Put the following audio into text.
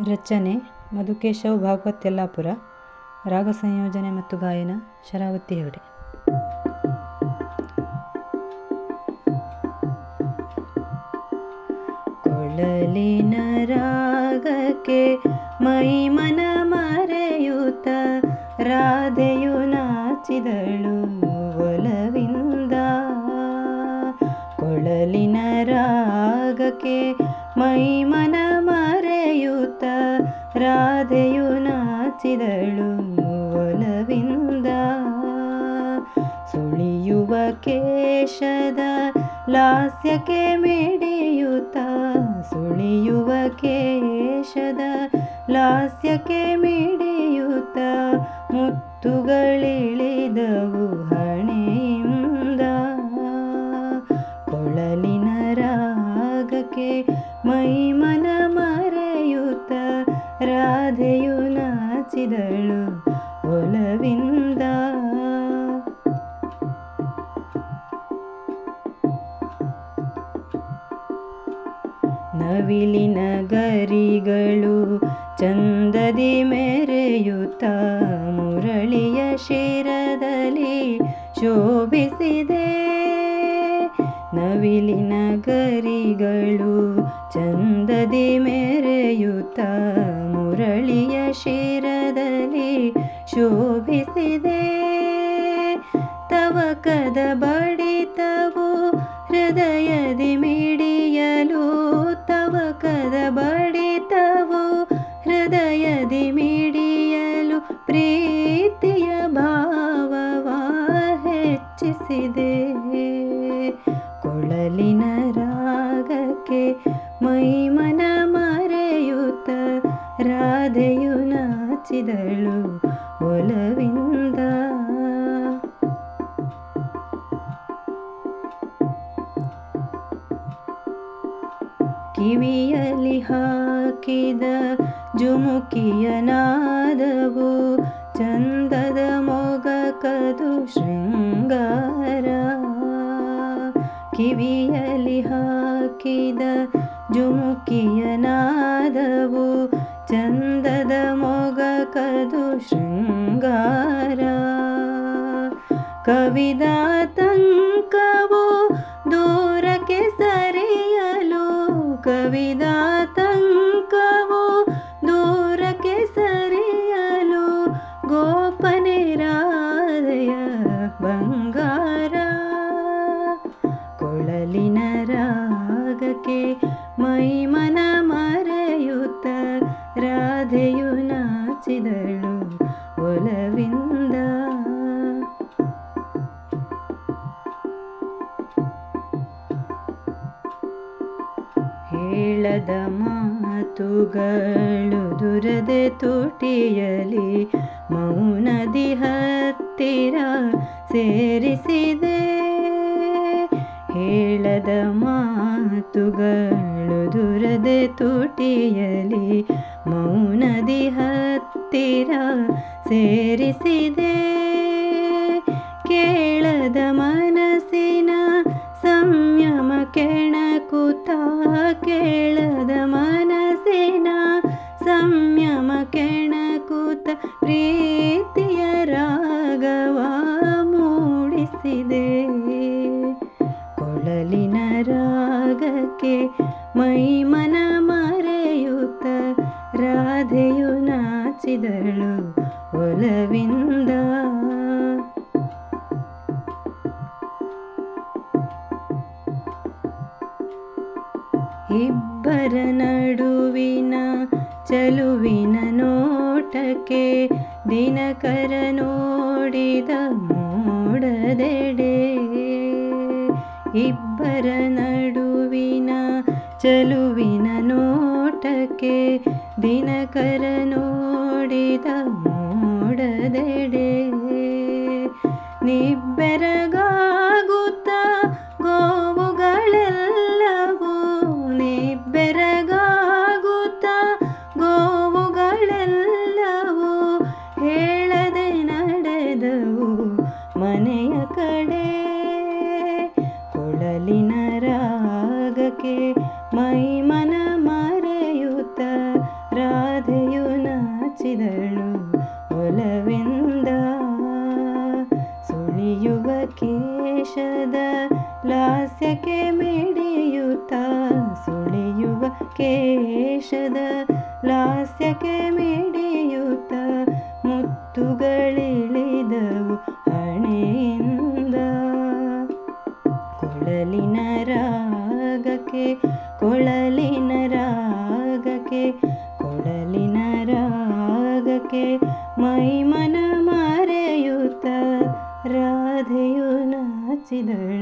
ರಚನೆ, ಮಧುಕೇಶವ್, ಭಾಗವತ್ ಯಲ್ಲಾಪುರ ರಾಗ ಸಂಯೋಜನೆ ಮತ್ತು ಗಾಯನ, ಶರಾವತಿ ಹೆಗಡೆ. ಕೊಳಲಿನ ರಾಗಕ್ಕೆ ಮೈ ಮನ ಮರೆಯುತ್ತ ರಾಧೆಯು ನಾಚಿದಳು ಒಲವಿಂದ. ಕೊಳಲಿನ ರಾಗಕ್ಕೆ ಮೈ ಮನ ಮರೆಯುತ್ತ ರಾಧೆಯು ನಾಚಿದಳು ಒಲವಿಂದ ಸುಳಿಯುವ ಕೇಶದ ಲಾಸ್ಯಕ್ಕೆ ಮಿಡಿಯುತ್ತ. ಸುಳಿಯುವ ಕೇಶದ ಲಾಸ್ಯಕ್ಕೆ ಮಿಡಿಯುತ್ತ ಒಲವಿಂದ ನವಿಲಿನ ಗರಿಗಳು ಚಂದದಿ ಮೆರೆಯುತ್ತ ಮುರಳಿಯ ಶಿರದಲ್ಲಿ ಶೋಭಿಸಿದೆ ನವಿಲಿನ ಗರಿಗಳು ಚಂದದಿ ಮೆರೆಯುತ್ತ ಮುರಳಿಯ ಶಿರದಲ್ಲಿ ಶೋಭಿಸಿದೆ. ತವಕದ ಬಡಿತವು ಹೃದಯದಿ ಮಿಡಿಯಲು ತವಕದ ಬಡಿತವು ಹೃದಯದಿ ಮಿಡಿಯಲು ಪ್ರೀತಿಯ ಭಾವವ ಹೆಚ್ಚಿಸಿದೆ. ಕೊಳಲಿನ ರಾಗಕ್ಕೆ ಮೈಮನ ಮರೆಯುತ್ತ ರಾಧೆಯು ನಾಚಿದಳು. ಒಲವಿಂದ ಕಿವಿಯಲ್ಲಿ ಹಾಕಿದ ಜುಮುಕಿಯ ನಾದವು ಚಂದದ ಮೊಗಕದು ಶೃಂಗಾರ ಕಿವಿಯಲ್ಲಿ ಹಾಕಿದ ಜುಮುಕಿಯ ನಾದವು ಚಂದದ ಕವಿದಾ ತಂಕವು ದೂರಕ್ಕೆ ಸರಿಯಲು, ಕವಿದಾ ತಂಕವು ದೂರಕ್ಕೆ ಸರಿಯಲು, ಗೋಪನೆ ರಾಧೆಯ ಬಂಗಾರ. ಕೊಳಲಿನ ರಾಗಕ್ಕೆ ಮೈಮನ ಮರೆಯುತ್ತ ರಾಧೆಯು ನಾಚಿದಳು ಒಲವಿಂದ. ಹೇಳದ ಮಾತುಗಳು ದುರದೆ ತುಟಿಯಲಿ ಮೌನದಿ ಹತ್ತಿರ ಸೇರಿಸಿದೆ. ಹೇಳದ ಮಾತುಗಳು ದುರದೆ ತುಟಿಯಲಿ ಮೌನದಿ ಹತ್ತಿರ ಸೇರಿಸಿದೆ. ಸಂಯಮ ಕೆಣಕುತ ಪ್ರೀತಿಯ ರಾಗವ ಮೂಡಿಸಿದೆ. ಕೊಳಲಿನ ರಾಗಕ್ಕೆ ಮೈ ಮನ ಮರೆಯುತ್ತ ರಾಧೆಯು ನಾಚಿದಳು ಒಲವಿಂದ. ಇಬ್ಬರ ನಡುವಿನ ಚಲುವಿನ ನೋಟಕ್ಕೆ ದಿನಕರ ನೋಡಿದ ಮೋಡದೆಡೆ. ಇಬ್ಬರ ನಡುವಿನ ಚಲುವಿನ ನೋಟಕ್ಕೆ ದಿನಕರ ನೋಡಿದ ಮೋಡದೆಡೆ. ನಿಬ್ಬೆರಗಾಗುತ್ತ ಮನೆಯ ಕಡೆ, ಕೊಳಲಿನ ರಾಗಕ್ಕೆ ಮೈಮನ ಮರೆಯುತ್ತ ರಾಧೆಯು ನಾಚಿದಳು. ಒಲವೆಂದ ಸುಳಿಯುವ ಕೇಶದ ಲಾಸ್ಯಕ್ಕೆ ಮಿಡಿಯುತ್ತ ಸುಳಿಯುವ ಕೇಶದ ಲಾಸ್ಯಕ್ಕೆ ಮಿಡಿ ಕೊಳಲಿನ ರಾಗಕ್ಕೆ ಕೊಳಲಿನ ರಾಗಕ್ಕೆ ಕೊಳಲಿನ ರಾಗಕ್ಕೆ ಮೈಮನ ಮರೆಯುತ್ತ ರಾಧೆಯು ನಾಚಿದಳು ಒಲವಿಂದ